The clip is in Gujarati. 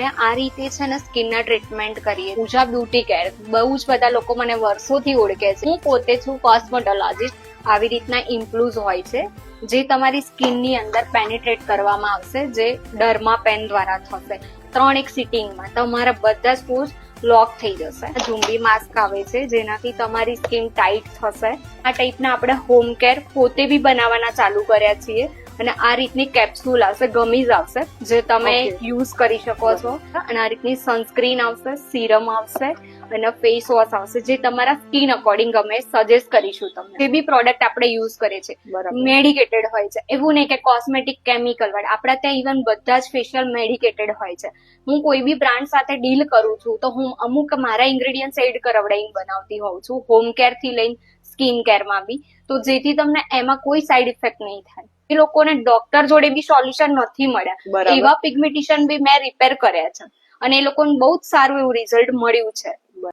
અમે આ રીતે છે ને સ્કિનના ટ્રીટમેન્ટ કરીએ પૂજા બ્યુટી કેર, બહુ જ બધા લોકો મને વર્ષોથી ઓળખે છે. હું પોતે છું કોસ્મેટોલોજીસ્ટ આવી રીતના ઇમ્પ્લુઝ હોય છે, જે તમારી સ્કિનની અંદર પેનિટ્રેટ કરવામાં આવશે, જે ડર્મા પેન દ્વારા થશે. ત્રણ એક સિટિંગમાં તમારા બધા જ લોક થઈ જશે. ઝુંબી માસ્ક આવે છે, જેનાથી તમારી સ્કિન ટાઈટ થશે. આ ટાઈપના આપણે હોમ કેર પોતે બી બનાવવાના ચાલુ કર્યા છીએ. અને આ રીતની કેપ્સ્યુલ આવશે ગમીઝ આવશે જે તમે યુઝ કરી શકો છો. અને આ રીતની સનસ્ક્રીન આવશે સિરમ આવશે અને ફેસ વોશ આવશે જે તમારા સ્કિન અકોર્ડિંગ અમે સજેસ્ટ કરીશું તમને. જે બી પ્રોડક્ટ આપણે યુઝ કરીએ છીએ. મેડિકેટેડ હોય છે. એવું નહીં કે કોસ્મેટિક કેમિકલ વાળા. આપણા ત્યાં ઇવન બધા જ ફેશિયલ મેડિકેટેડ હોય છે. હું કોઈ બી બ્રાન્ડ સાથે ડીલ કરું છું તો હું અમુક મારા ઇન્ગ્રેડિયન્ટ્સ એડ કરાવડાઈને બનાવતી હોઉં છું. હોમ કેરથી લઈને સ્કિન કેરમાં બી. તો જેથી તમને એમાં કોઈ સાઈડ ઇફેક્ટ નહીં થાય. એ લોકોને ડોક્ટર જોડે બી સોલ્યુશન નથી મળ્યા. એવા પિગમેન્ટેશન બી મેં રિપેર કર્યા છે. અને એ લોકોને બહુ જ સારું એવું રિઝલ્ટ મળ્યું છે.